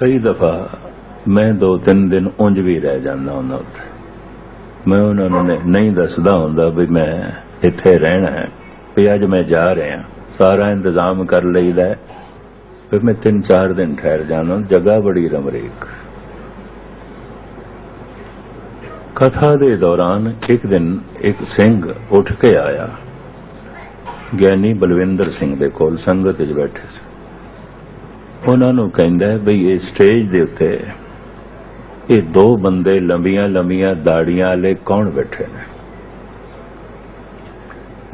ਕਈ ਦਫਾ ਮੈਂ ਦੋ ਤਿੰਨ ਦਿਨ ਉਂਝ ਵੀ ਰਹਿ ਜਾਂਦਾ ਹੁੰਦਾ ਉੱਥੇ। ਮੈਂ ਉਹਨਾਂ ਨੂੰ ਨਹੀਂ- ਨਹੀਂ ਦੱਸਦਾ ਹੁੰਦਾ ਵੀ ਮੈਂ ਇੱਥੇ ਰਹਿਣਾ ਹੈ, ਵੀ ਅੱਜ ਮੈਂ ਜਾ ਰਿਹਾ ਸਾਰਾ ਇੰਤਜ਼ਾਮ ਕਰ ਲਈਦਾ ਹੈ। ਫਿਰ ਮੈਂ ਤਿੰਨ ਚਾਰ ਦਿਨ ਠਹਿਰ ਜਾਣਾ ਜਗ੍ਹਾ ਬੜੀ ਰਮਰੀਕ। ਕਥਾ ਦੇ ਦੌਰਾਨ ਇੱਕ ਦਿਨ ਇੱਕ ਸਿੰਘ ਉੱਠ ਕੇ ਆਇਆ। ਗਿਆਨੀ ਬਲਵਿੰਦਰ ਸਿੰਘ ਦੇ ਕੋਲ ਸੰਗਤ ਵਿੱਚ ਬੈਠੇ ਸੀ। ਉਹਨਾਂ ਨੂੰ ਕਹਿੰਦਾ ਬਈ ਵੀ ਇਹ ਸਟੇਜ ਦੇ ਉੱਤੇ ਇਹ ਦੋ ਬੰਦੇ ਲੰਬੀਆਂ ਲੰਬੀਆਂ ਦਾੜੀਆਂ ਵਾਲੇ ਕੌਣ ਬੈਠੇ ਨੇ?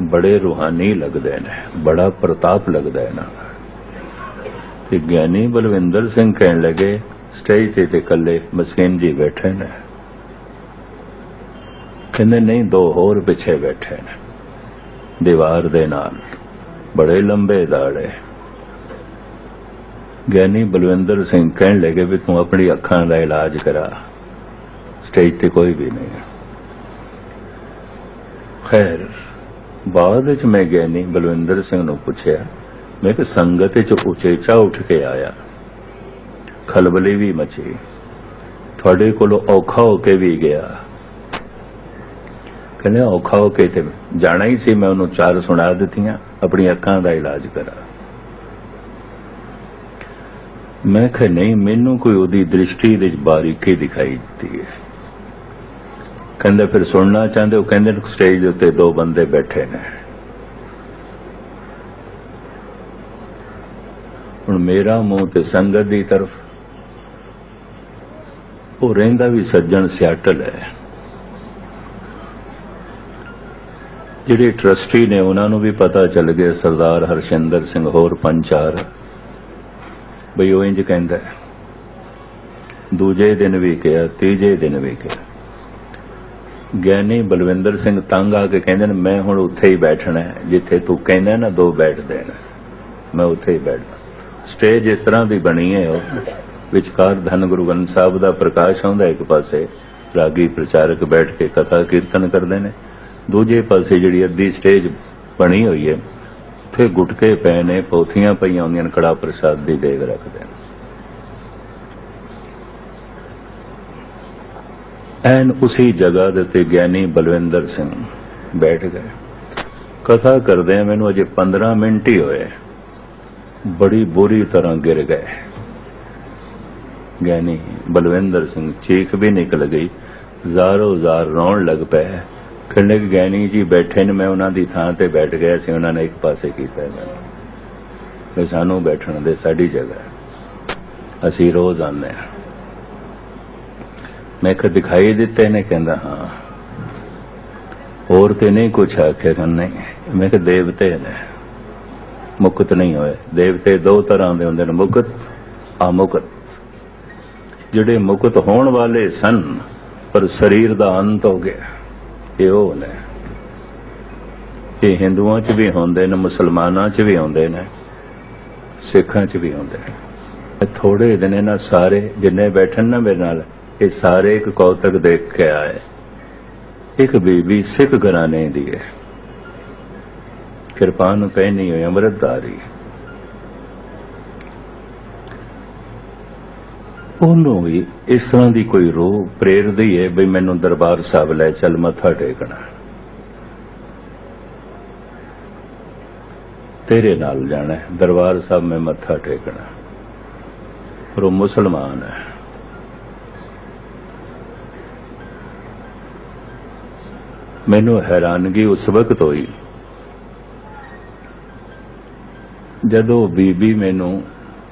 ਬੜੇ ਰੂਹਾਨੀ ਲੱਗਦੇ ਨੇ, ਬੜਾ ਪ੍ਰਤਾਪ ਲੱਗਦਾ ਹੈ ਨਾ ਤੇ ਗਿਆਨੀ ਬਲਵਿੰਦਰ ਸਿੰਘ ਕਹਿਣ ਲੱਗੇ ਸਟੇਜ ਤੇ ਤੇ ਇਕੱਲੇ ਮਸਕੀਨ ਜੀ ਬੈਠੇ ਨੇ। ਕਹਿੰਦੇ, ਨਹੀਂ, ਦੋ ਹੋਰ ਪਿੱਛੇ ਬੈਠੇ ਨੇ। ਦੀਵਾਰ ਦੇ ਨਾਲ ਬੜੇ ਲੰਬੇ ਦਾੜੇ ਗਿਆਨੀ ਬਲਵਿੰਦਰ ਸਿੰਘ ਕਹਿਣ ਲੱਗੇ ਵੀ ਤੂੰ ਆਪਣੀ ਅੱਖਾਂ ਦਾ ਇਲਾਜ ਕਰਾ। ਸਟੇਜ ਤੇ ਕੋਈ ਵੀ ਨਹੀਂ। ਖੈਰ, ਬਾਅਦ ਵਿੱਚ ਮੈਂ ਗਿਆਨੀ ਬਲਵਿੰਦਰ ਸਿੰਘ ਨੂੰ ਪੁੱਛਿਆ। ਮੈਂ ਕਿ ਸੰਗਤ ਵਿੱਚ ਉਚੇਚਾ ਉੱਠ ਕੇ ਆਇਆ। ਖਲਬਲੀ ਵੀ ਮਚੀ। ਤੁਹਾਡੇ ਕੋਲੋਂ ਔਖਾ ਹੋ ਕੇ ਵੀ ਗਿਆ। ਕਹਿੰਦੇ, ਔਖਾ ਹੋ ਕੇ ਤੇ ਜਾਣਾ ਹੀ ਸੀ, ਮੈਂ ਉਹਨੂੰ ਚਾਰ ਸੁਣਾ ਦਿੱਤੀਆਂ, ਆਪਣੀ ਅੱਖਾਂ ਦਾ ਇਲਾਜ ਕਰਾ। ਮੈਂ ਕਿਹਾ, ਨਹੀਂ, ਮੈਨੂੰ ਕੋਈ ਉਹਦੀ ਦ੍ਰਿਸ਼ਟੀ ਦੇ ਬਾਰੀਕੀ ਦਿਖਾਈ ਦਿੱਤੀ ਹੈ। ਕਹਿੰਦੇ, ਫਿਰ ਸੁਣਨਾ ਚਾਹੁੰਦੇ ਉਹ ਕਹਿੰਦੇ, ਸਟੇਜ ਦੇ ਉੱਤੇ ਦੋ ਬੰਦੇ ਬੈਠੇ ਨੇ। ਹੁਣ ਮੇਰਾ ਮੂੰਹ ਤੇ ਸੰਗਤ ਦੀ ਤਰਫ, ਉਹ ਰਹਿੰਦਾ ਵੀ ਸੱਜਣ ਸਿਆਟਲ ਹੈ। ਜਿਹੜੇ ਟਰਸਟੀ ਨੇ, ਉਹਨਾਂ ਨੂੰ ਵੀ ਪਤਾ ਚੱਲ ਗਿਆ, ਸਰਦਾਰ ਹਰਸ਼ਿੰਦਰ ਸਿੰਘ, ਹੋਰ ਪੰਚਾਰ ਬਈ ਉਹ ਇੰਜ ਕਹਿੰਦਾ ਹੈ। ਦੂਜੇ ਦਿਨ ਵੀ ਕਿਹਾ ਤੀਜੇ ਦਿਨ ਵੀ ਕਿਹਾ ਗਿਆਨੀ ਬਲਵਿੰਦਰ ਸਿੰਘ ਤੰਗ ਆ ਕੇ ਕਹਿੰਦੇ ਨੇ, ਮੈਂ ਹੁਣ ਉੱਥੇ ਹੀ ਬੈਠਣਾ ਜਿੱਥੇ ਤੂੰ ਕਹਿੰਦਾ ਨਾ ਦੋ ਬੈਠਦੇ ਨੇ ਮੈਂ ਉੱਥੇ ਹੀ ਬੈਠਦਾ। ਸਟੇਜ ਇਸ ਤਰ੍ਹਾਂ ਦੀ ਬਣੀ ਹੈ ਉਹ। ਵਿਚਕਾਰ ਧੰਨ ਗੁਰੂ ਗ੍ਰੰਥ ਸਾਹਿਬ ਦਾ ਪ੍ਰਕਾਸ਼ ਆਉਂਦਾ ਇੱਕ ਪਾਸੇ, ਰਾਗੀ ਪ੍ਰਚਾਰਕ ਬੈਠ ਕੇ ਕਥਾ ਕੀਰਤਨ ਕਰਦੇ ਨੇ। ਦੂਜੇ ਪਾਸੇ ਜਿਹੜੀ ਅੱਧੀ ਸਟੇਜ ਬਣੀ ਹੋਈ ਹੈ ਉੱਥੇ ਗੁਟਕੇ ਪਏ ਨੇ, ਪੋਥੀਆਂ ਪਈਆਂ ਹੁੰਦੀਆਂ ਨੇ, ਕੜਾ ਪ੍ਰਸਾਦ ਦੀ ਦੇਗ ਰੱਖਦੇ ਨੇ। ਐਨ ਉਸੇ ਜਗ੍ਹਾ ਦੇ ਤੇ ਗਿਆਨੀ ਬਲਵਿੰਦਰ ਸਿੰਘ ਬੈਠ ਗਏ। ਕਥਾ ਕਰਦੇ ਆ, ਮੈਨੂੰ ਅਜੇ 15 ਮਿੰਟ ਹੀ ਹੋਏ। ਬੜੀ ਬੁਰੀ ਤਰ੍ਹਾਂ ਗਿਰ ਗਏ। ਗਿਆਨੀ ਬਲਵਿੰਦਰ ਸਿੰਘ ਚੀਖ ਵੀ ਨਿਕਲ ਗਈ। ਜ਼ਾਰੋ ਜ਼ਾਰ ਰੌਣ ਲੱਗ ਪਏ। ਕਹਿੰਦੇ ਕਿ ਗਿਆਨੀ ਜੀ ਬੈਠੇ ਨੇ, ਮੈਂ ਉਹਨਾਂ ਦੀ ਥਾਂ ਤੇ ਬੈਠ ਗਿਆ ਸੀ, ਉਹਨਾਂ ਨੇ ਇੱਕ ਪਾਸੇ ਕੀਤਾ ਮੈਨੂੰ ਵੀ ਸਾਨੂੰ ਬੈਠਣ ਦੇ ਸਾਡੀ ਜਗ੍ਹਾ ਅਸੀਂ ਰੋਜ਼ ਆਉਂਦੇ ਹਾਂ। ਮੈਂ ਕਿ ਦਿਖਾਈ ਦਿੱਤੇ ਨੇ, ਕਹਿੰਦਾ, ਹਾਂ। ਹੋਰ ਤੇ ਨਹੀਂ ਕੁਛ ਆਖਿਆ, ਕਹਿੰਦਾ, ਨਹੀਂ। ਮੈਂ ਕਿ ਦੇਵਤੇ ਨੇ। ਮੁਕਤ ਨਹੀਂ ਹੋਏ। ਦੇਵਤੇ ਦੋ ਤਰ੍ਹਾਂ ਦੇ ਹੁੰਦੇ ਨੇ, ਮੁਕਤ, ਅਮੁਕਤ। ਜਿਹੜੇ ਮੁਕਤ ਹੋਣ ਵਾਲੇ ਸਨ, ਪਰ ਸਰੀਰ ਦਾ ਅੰਤ ਹੋ ਗਿਆ। ਇਹ ਉਹ ਨੇ। ਇਹ ਹਿੰਦੂਆਂ 'ਚ ਵੀ ਹੁੰਦੇ ਨੇ, ਮੁਸਲਮਾਨਾਂ 'ਚ ਵੀ ਹੁੰਦੇ ਨੇ, ਸਿੱਖਾਂ 'ਚ ਵੀ ਹੁੰਦੇ ਨੇ। ਥੋੜੇ ਦਿਨ ਇਹਨਾਂ ਸਾਰੇ ਜਿੰਨੇ ਬੈਠਣ ਨਾ ਮੇਰੇ ਨਾਲ, ਇਹ ਸਾਰੇ ਇੱਕ ਕੌਤਕ ਦੇਖ ਕੇ ਆਏ। ਇੱਕ ਬੀਬੀ ਸਿੱਖ ਘਰਾਣੇ ਦੀ ਹੈ। ਕਿਰਪਾਨ ਪਹਿਨੀ ਹੋਈ ਅੰਮ੍ਰਿਤਧਾਰੀ। ਉਹਨੂੰ ਵੀ ਇਸ ਤਰ੍ਹਾਂ ਦੀ ਕੋਈ ਰੋਹ ਪ੍ਰੇਰਦੀ ਹੈ ਵੀ ਮੈਨੂੰ ਦਰਬਾਰ ਸਾਹਿਬ ਲੈ ਚੱਲ ਮੱਥਾ ਟੇਕਣਾ। ਤੇਰੇ ਨਾਲ ਜਾਣਾ ਹੈ, ਦਰਬਾਰ ਸਾਹਿਬ ਮੈਂ ਮੱਥਾ ਟੇਕਣਾ। ਪਰ ਉਹ ਮੁਸਲਮਾਨ ਹੈ। ਮੈਨੂੰ ਹੈਰਾਨਗੀ ਉਸ ਵਕਤ ਹੋਈ ਜਦੋਂ ਬੀਬੀ ਮੈਨੂੰ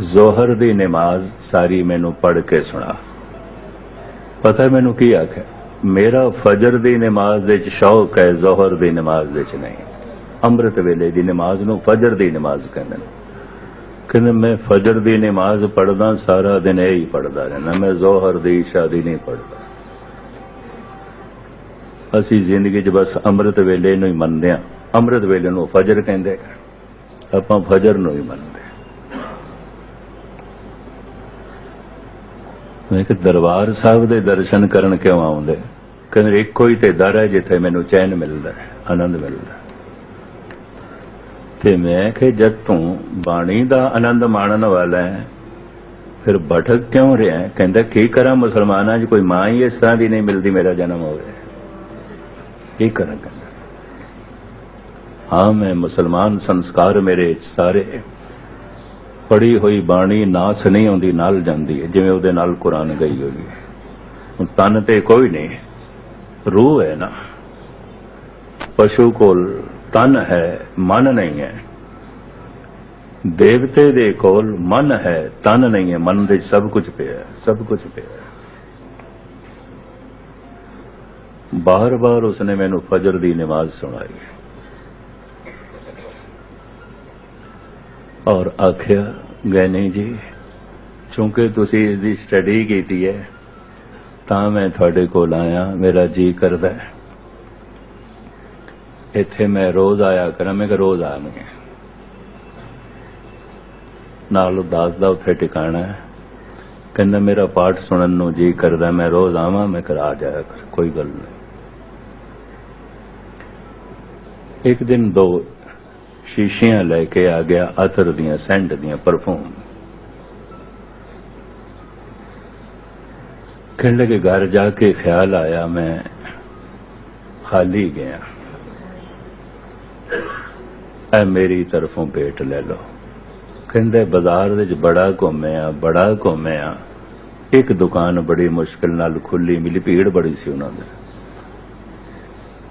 ਜ਼ੋਹਰ ਦੀ ਨਮਾਜ਼ ਸਾਰੀ ਮੈਨੂੰ ਪੜ ਕੇ ਸੁਣਾ। ਪਤਾ ਮੈਨੂੰ ਕੀ ਆਖਿਆ? ਮੇਰਾ ਫਜਰ ਦੀ ਨਮਾਜ਼ ਦੇ ਵਿੱਚ ਸ਼ੌਕ ਹੈ, ਜ਼ੋਹਰ ਦੀ ਨਮਾਜ਼ ਦੇ ਵਿੱਚ ਨਹੀਂ। ਅੰਮ੍ਰਿਤ ਵੇਲੇ ਦੀ ਨਮਾਜ਼ ਨੂੰ ਫਜਰ ਦੀ ਨਮਾਜ਼ ਕਹਿੰਦੇ ਨੇ। ਕਹਿੰਦੇ, ਮੈਂ ਫਜਰ ਦੀ ਨਮਾਜ਼ ਪੜਦਾ ਸਾਰਾ ਦਿਨ ਇਹ ਹੀ ਪੜਦਾ ਰਹਿਣਾ ਮੈਂ ਜ਼ੋਹਰ ਦੀ ਇਸ਼ਾ ਦੀ ਨਹੀਂ ਪੜਦਾ ਅਸੀਂ ਜ਼ਿੰਦਗੀ 'ਚ ਬਸ ਅੰਮ੍ਰਿਤ ਵੇਲੇ ਨੂੰ ਹੀ ਮੰਨਦੇ ਆ ਅੰਮ੍ਰਿਤ ਵੇਲੇ ਨੂੰ ਫਜਰ ਕਹਿੰਦੇ ਆਪਾਂ ਫਜਰ ਨੂੰ ਹੀ ਮੰਨਦੇ ਮੈਂ ਕਿ ਦਰਬਾਰ ਸਾਹਿਬ ਦੇ ਦਰਸ਼ਨ ਕਰਨ ਕਿਉਂ ਆਉਂਦੇ? ਕਹਿੰਦੇ, ਇੱਕੋ ਹੀ ਤੇ ਦਰ ਹੈ ਜਿੱਥੇ ਮੈਨੂੰ ਚੈਨ ਮਿਲਦਾ ਹੈ, ਆਨੰਦ ਮਿਲਦਾ ਤੇ ਮੈਂ ਕਿ ਜਦ ਤੂੰ ਬਾਣੀ ਦਾ ਆਨੰਦ ਮਾਣਨ ਵਾਲਾ ਹੈ, ਫਿਰ ਭਟਕ ਕਿਉਂ ਰਿਹਾ ਕਹਿੰਦਾ, ਕੀ ਕਰਾਂ ਮੁਸਲਮਾਨਾਂ 'ਚ? ਕੋਈ ਮਾਂ ਹੀ ਇਸ ਤਰ੍ਹਾਂ ਦੀ ਨਹੀਂ ਮਿਲਦੀ, ਮੇਰਾ ਜਨਮ ਹੋਵੇ ਕੀ ਕਰਾਂ ਕਹਿੰਦਾ। ਹਾਂ, ਮੈਂ ਮੁਸਲਮਾਨ ਸੰਸਕਾਰ ਮੇਰੇ ਸਾਰੇ ਪੜੀ ਹੋਈ ਬਾਣੀ ਨਾਸ ਨਹੀਂ ਆਉਂਦੀ, ਨਾਲ ਜਾਂਦੀ ਹੈ, ਜਿਵੇਂ ਉਹਦੇ ਨਾਲ ਕੁਰਾਨ ਗਈ ਹੋਈ ਹੈ। ਹੁਣ ਤਨ ਤੇ ਕੋਈ ਨਹੀਂ, ਰੂਹ ਹੈ ਨਾ। ਪਸ਼ੂ ਕੋਲ ਤਨ ਹੈ, ਮਨ ਨਹੀਂ ਹੈ। ਦੇਵਤੇ ਦੇ ਕੋਲ ਮਨ ਹੈ, ਤਨ ਨਹੀਂ ਹੈ। ਮਨ ਦੇ 'ਚ ਸਭ ਕੁਝ ਪਿਆ, ਸਭ ਕੁਝ ਪਿਆ। ਬਾਰ-ਬਾਰ ਉਸਨੇ ਮੈਨੂੰ ਫਜਰ ਦੀ ਨਮਾਜ਼ ਸੁਣਾਈ। ਔਰ ਆਖਿਆ ਗੈਨੀ ਜੀ, ਚੂੰਕਿ ਤੁਸੀਂ ਇਸ ਦੀ ਸਟੱਡੀ ਕੀਤੀ ਹੈ, ਤਾਂ ਮੈਂ ਤੁਹਾਡੇ ਕੋਲ ਆਇਆ, ਮੇਰਾ ਜੀ ਕਰਦਾ ਹੈ। ਇੱਥੇ ਮੈਂ ਰੋਜ਼ ਆਇਆ ਕਰਾਂ, ਮੈਂ ਕਿ ਰੋਜ਼ ਆਵਾਂਗੇ ਨਾਲ ਉਦਾਸ ਦਾ ਉੱਥੇ ਟਿਕਾਣਾ ਹੈ, ਕਹਿੰਦਾ, ਮੇਰਾ ਪਾਠ ਸੁਣਨ ਨੂੰ ਜੀ ਕਰਦਾ, ਮੈਂ ਰੋਜ਼ ਆਵਾਂ, ਮੈਂ ਕਰਾ ਜਾਇਆ ਕਰ, ਕੋਈ ਗੱਲ ਨਹੀਂ। ਇੱਕ ਦਿਨ ਦੋ ਸ਼ੀਸ਼ੀਆਂ ਲੈ ਕੇ ਆ ਗਿਆ ਅਤਰ ਦੀਆਂ ਸੈਂਟ ਦੀਆਂ ਪਰਫਿਊਮ ਕਹਿਣ ਲੱਗੇ ਘਰ ਜਾ ਕੇ ਖਿਆਲ ਆਇਆ ਮੈਂ ਖਾਲੀ ਗਿਆ ਐ ਮੇਰੀ ਤਰਫੋਂ ਭੇਟ ਲੈ ਲਓ ਕਹਿੰਦੇ ਬਾਜ਼ਾਰ ਵਿੱਚ ਬੜਾ ਘੁੰਮਿਆ ਬੜਾ ਘੁੰਮਿਆ ਇੱਕ ਦੁਕਾਨ ਬੜੀ ਮੁਸ਼ਕਲ ਨਾਲ ਖੁੱਲੀ ਮਿਲੀ ਭੀੜ ਬੜੀ ਸੀ ਉਹਨਾਂ ਦੇ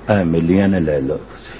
ਐ ਮਿਲੀਆਂ ਨੇ ਲੈ ਲਓ ਤੁਸੀਂ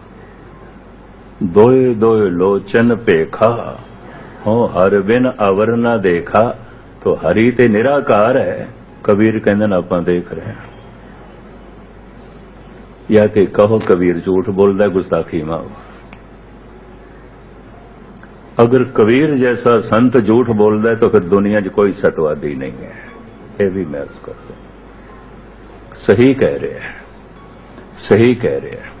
ਦੋਏ ਦੋਏ ਲੋਚਨ ਭੇਖਾ ਹੋ ਹਰ ਬਿਨ ਅਵਰ ਨਾ ਦੇਖਾ, ਤੋ ਹਰੀ ਤੇ ਨਿਰਾਕਾਰ ਹੈ, ਕਬੀਰ ਕਹਿੰਦੇ ਨੇ ਆਪਾਂ ਦੇਖ ਰਹੇ ਹਾਂ। ਜਾਂ ਤੇ ਕਹੋ ਕਬੀਰ ਝੂਠ ਬੋਲਦਾ, ਗੁਸਤਾਖੀ ਮਾਂ ਅਗਰ ਕਬੀਰ ਜੈਸਾ ਸੰਤ ਝੂਠ ਬੋਲਦਾ ਹੈ, ਤਾਂ ਫਿਰ ਦੁਨੀਆ 'ਚ ਕੋਈ ਸਤਵਾਦੀ ਨਹੀਂ ਹੈ। ਇਹ ਵੀ ਮੈਂ ਅਰਜ਼ ਕਰਦਾ ਸਹੀ ਕਹਿ ਰਿਹਾ। ਸਹੀ ਕਹਿ ਰਿਹਾ।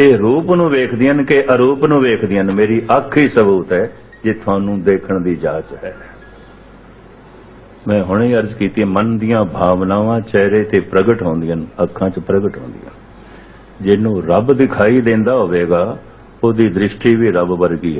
ਇਹ ਰੂਪ ਨੂੰ ਵੇਖਦੀਆਂ ਨੇ ਕਿ ਅਰੂਪ ਨੂੰ ਵੇਖਦੀਆਂ ਨੇ। ਮੇਰੀ ਅੱਖ ਹੀ ਸਬੂਤ ਹੈ ਜੇ ਤੁਹਾਨੂੰ ਦੇਖਣ ਦੀ ਜਾਚ ਹੈ। ਮੈਂ ਹੁਣੇ ਹੀ ਅਰਜ਼ ਕੀਤੀ, ਮਨ ਦੀਆਂ ਭਾਵਨਾਵਾਂ ਚਿਹਰੇ ਤੇ ਪ੍ਰਗਟ ਹੁੰਦੀਆਂ ਨੇ, ਅੱਖਾਂ 'ਚ ਪ੍ਰਗਟ ਹੁੰਦੀਆਂ ਜਿਹਨੂੰ ਰੱਬ ਦਿਖਾਈ ਦਿੰਦਾ ਹੋਵੇਗਾ, ਉਹਦੀ ਦ੍ਰਿਸ਼ਟੀ ਵੀ ਰੱਬ ਵਰਗੀ